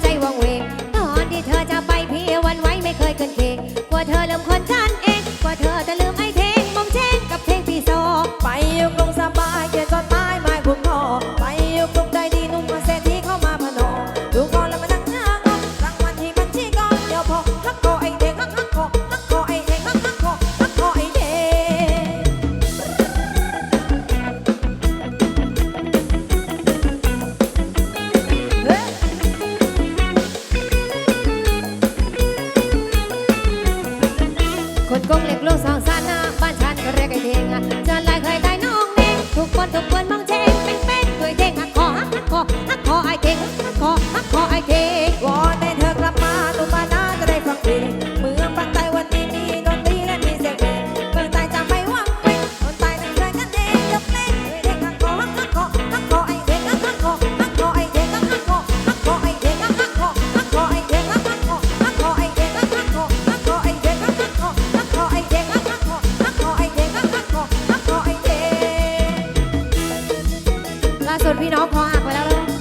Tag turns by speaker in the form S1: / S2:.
S1: ใจวังเวง นกงเล็กลูกสองสานาบ้านฉันก็เรียกไอ้เทงจานลายเคยได้น้องแมงทุกคนทุกคนมองเชงเป็นเป็นด้วยเทงหักคอหักคอหักคอไอ้เทงหักคอหักคอไอ้เทง 哇回来喽